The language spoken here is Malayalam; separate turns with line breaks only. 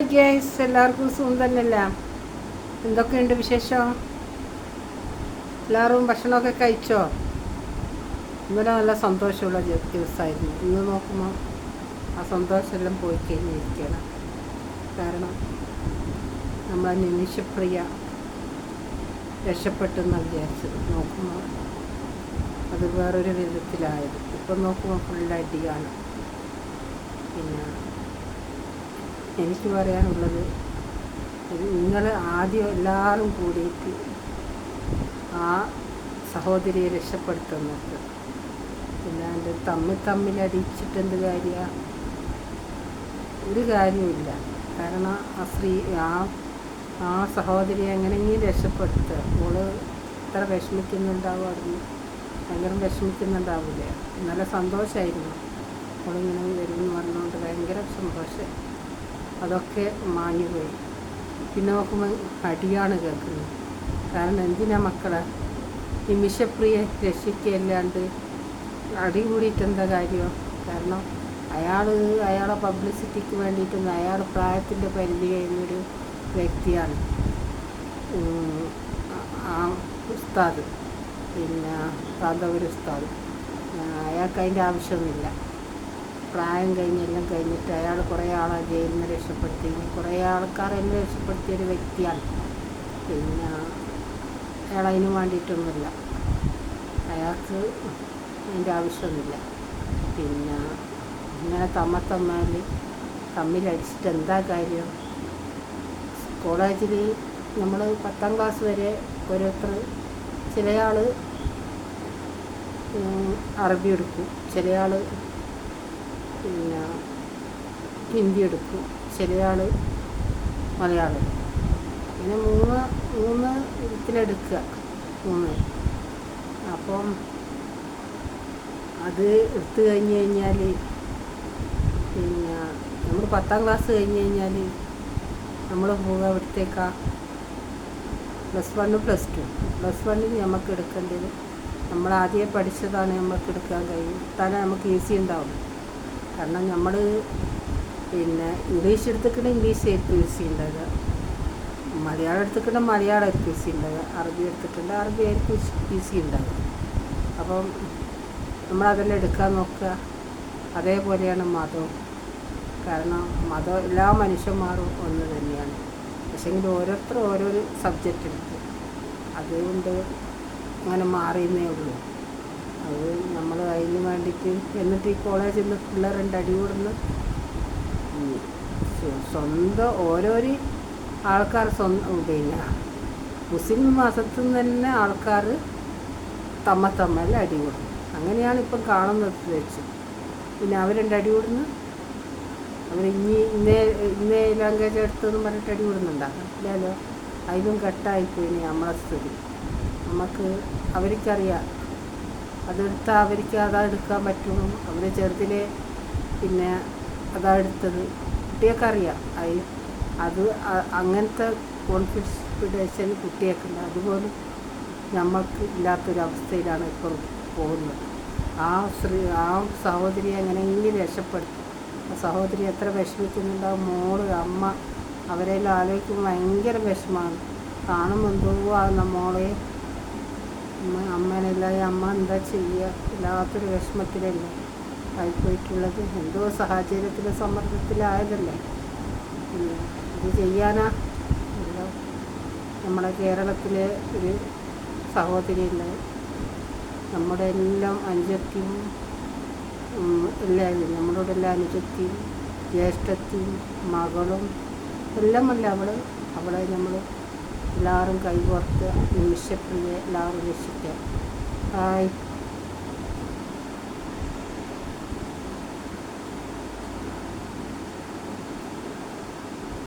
ഗേസ് എല്ലാവർക്കും സുഖം തന്നെയല്ല? എന്തൊക്കെയുണ്ട് വിശേഷം? എല്ലാവരും ഭക്ഷണമൊക്കെ കഴിച്ചോ? ഇന്നലെ നല്ല സന്തോഷമുള്ള ദിവസമായിരുന്നു. ഇന്ന് നോക്കുമ്പോൾ ആ സന്തോഷമെല്ലാം പോയി കഴിഞ്ഞിരിക്കുകയാണ്. കാരണം നമ്മളെ നിമിഷപ്രിയ രക്ഷപ്പെട്ടെന്ന് വിചാരിച്ചത്. നോക്കുമ്പോൾ അത് വേറൊരു വിധത്തിലായത്. ഇപ്പം നോക്കുമ്പോൾ ഫുൾ അടിയാണ്. പിന്നെ എനിക്ക് പറയാനുള്ളത് നിങ്ങൾ ആദ്യം എല്ലാവരും കൂടിയിട്ട് ആ സഹോദരിയെ രക്ഷപ്പെടുത്തുന്നത്. അല്ലാണ്ട് തമ്മിൽ തമ്മിൽ അടിച്ചിട്ട് എന്ത് കാര്യമാണ് ഒരു കാര്യമില്ല കാരണം ആ സ്ത്രീ ആ ആ സഹോദരിയെ എങ്ങനെയെങ്കിലും രക്ഷപ്പെടുത്തുക. മോൾ ഇത്ര വിഷമിക്കുന്നുണ്ടാവും അവിടുന്ന്. ഭയങ്കര വിഷമിക്കുന്നുണ്ടാവില്ലേ നല്ല സന്തോഷമായിരുന്നു മോളിങ്ങനെ വരുമെന്ന് പറഞ്ഞുകൊണ്ട് ഭയങ്കര സന്തോഷം അതൊക്കെ മാഞ്ഞുപോയി. പിന്നെ നോക്കുമ്പോൾ അടിയാണ് കേൾക്കുന്നത്. കാരണം എന്തിനാ മക്കളെ? നിമിഷപ്രിയെ രക്ഷിക്കല്ലാണ്ട് അടി കൂടിയിട്ട് എന്താ കാര്യം? കാരണം അയാൾ അയാളെ പബ്ലിസിറ്റിക്ക് വേണ്ടിയിട്ടൊന്നും അയാൾ പ്രായത്തിന്റെ പരിധി കഴിഞ്ഞൊരു വ്യക്തിയാണ്. ആ ഉസ്താദ്. പിന്നെ കാന്തപുര ഉസ്താദ്. അയാൾക്ക് അതിന്റെ ആവശ്യമൊന്നുമില്ല. പ്രായം കഴിഞ്ഞെല്ലാം കഴിഞ്ഞിട്ട് അയാൾ കുറേ ആളെ ജയിലിൽ നിന്ന് രക്ഷപ്പെടുത്തി കുറേ ആൾക്കാരെല്ലാം രക്ഷപ്പെടുത്തിയ ഒരു വ്യക്തിയാണ്. പിന്നെ അയാൾ അതിന് വേണ്ടിയിട്ടൊന്നുമില്ല. അയാൾക്ക് അതിന്റെ ആവശ്യമൊന്നുമില്ല. പിന്നെ ഇങ്ങനെ തമ്മ തമ്മിൽ തമ്മിലടിച്ചിട്ട് എന്താ കാര്യം? കോളേജിൽ നമ്മൾ പത്താം ക്ലാസ് വരെ ഓരോരുത്തർ ചിലയാൾ അറബി എടുക്കും. ചിലയാൾ പിന്നെ ഹിന്ദി എടുക്കും ചിലയാൾ മലയാളം. പിന്നെ മൂന്ന് മൂന്ന് ഇതിലെടുക്കുക. മൂന്ന്. അപ്പം അത് എടുത്തു കഴിഞ്ഞ് കഴിഞ്ഞാൽ പിന്നെ നമ്മൾ പത്താം ക്ലാസ് കഴിഞ്ഞ് കഴിഞ്ഞാൽ നമ്മൾ പോവുക ഇവിടത്തേക്കാ പ്ലസ് വണ്ണും പ്ലസ് ടു. പ്ലസ് വണ്ണിൽ നമുക്ക് എടുക്കേണ്ടത് നമ്മൾ ആദ്യം പഠിച്ചതാണ് നമുക്ക് എടുക്കാൻ കഴിയും. തന്നെ നമുക്ക് ഈസി ഉണ്ടാവും. കാരണം നമ്മൾ പിന്നെ ഇംഗ്ലീഷ് എടുത്തിട്ടുണ്ട് ഇംഗ്ലീഷ് എ പി സി ഉണ്ടാവുക. മലയാളം എടുത്തിട്ടുണ്ട് മലയാളം എ പി സി ഉണ്ടാവുക. അറബി എടുത്തിട്ടുണ്ട് അറബി എ പി സി ഉണ്ടാവുക. അപ്പം നമ്മളതെല്ലാം എടുക്കാൻ നോക്കുക. അതേപോലെയാണ് മതവും. കാരണം മതം എല്ലാ മനുഷ്യന്മാരും ഒന്ന് തന്നെയാണ്. പക്ഷേങ്കിൽ ഓരോരുത്തർ ഓരോരോ സബ്ജക്റ്റ് എടുക്കും. അതുകൊണ്ട് അങ്ങനെ മാറിയെന്നേ ഉള്ളൂ. അത് നമ്മൾ അതിന് വേണ്ടിയിട്ട് എന്നിട്ട് ഈ കോളേജിൽ നിന്ന് പിള്ളേരുണ്ട് അടികൂടുന്ന സ്വന്തം ഓരോരോ ആൾക്കാർ സ്വന്തം പിന്നെ മുസ്ലിം മതത്തിൽ നിന്ന് തന്നെ ആൾക്കാർ തമ്മ തമ്മൽ അടികൂടും അങ്ങനെയാണ് ഇപ്പം കാണുന്നത് വെച്ച്. പിന്നെ അവരുണ്ട് അടികൂടുന്നു അവർ ഇനി ഇന്നേ ഇന്നേ ലാംഗ്വേജ് എടുത്തെന്ന് പറഞ്ഞിട്ട് അടികൂടുന്നുണ്ടാകും ഇല്ലല്ലോ അതിലും കെട്ടായിപ്പോയി നമ്മളെ സ്ഥിതി. നമുക്ക് അവർക്കറിയാം. അതെടുത്താൽ അവർക്ക് അതാ എടുക്കാൻ പറ്റുള്ളൂ. അവർ ചെറുതിലെ പിന്നെ അതാ എടുത്തത്. കുട്ടിയൊക്കെ അറിയാം. അത് അത് അങ്ങനത്തെ കോൺഫിഡൻസ് കുട്ടിയൊക്കെ ഉണ്ട്. അതുപോലെ നമ്മൾക്ക് ഇല്ലാത്തൊരവസ്ഥയിലാണ് ഇപ്പോൾ പോകുന്നത്. ആ സ്ത്രീ ആ സഹോദരി എങ്ങനെയെങ്കിലും രക്ഷപ്പെടുത്തും? സഹോദരി എത്ര വിഷമിക്കുന്നുണ്ടാവും മോൾ അമ്മ അവരെല്ലാം ആലോചിക്കുമ്പോൾ ഭയങ്കര വിഷമമാണ് കാണുമ്പോൾ എന്തോ ആകുന്ന മോളെ അമ്മ അമ്മേനെല്ലാം അമ്മ എന്താ ചെയ്യുക? ഇല്ലാത്തൊരു വിഷമത്തിലല്ലേ ആയിപ്പോയിട്ടുള്ളത്. എന്തോ സാഹചര്യത്തിലെ സമ്മർദ്ദത്തിലായതല്ലേ. ഇത് ചെയ്യാനാ? നമ്മുടെ കേരളത്തിലെ ഒരു സഹോദരിയുണ്ട്. നമ്മുടെ എല്ലാം അനുജത്തിയും എല്ലാവരും നമ്മളോട് എല്ലാ അനുജത്തിയും ജ്യേഷ്ഠത്തിയും മകളും എല്ലാമല്ല അവൾ അവളെ നമ്മൾ എല്ലാവരും കൈകോർത്ത് നിമിഷപ്രിയെ എല്ലാവരും രക്ഷിക്കുക ഹായ്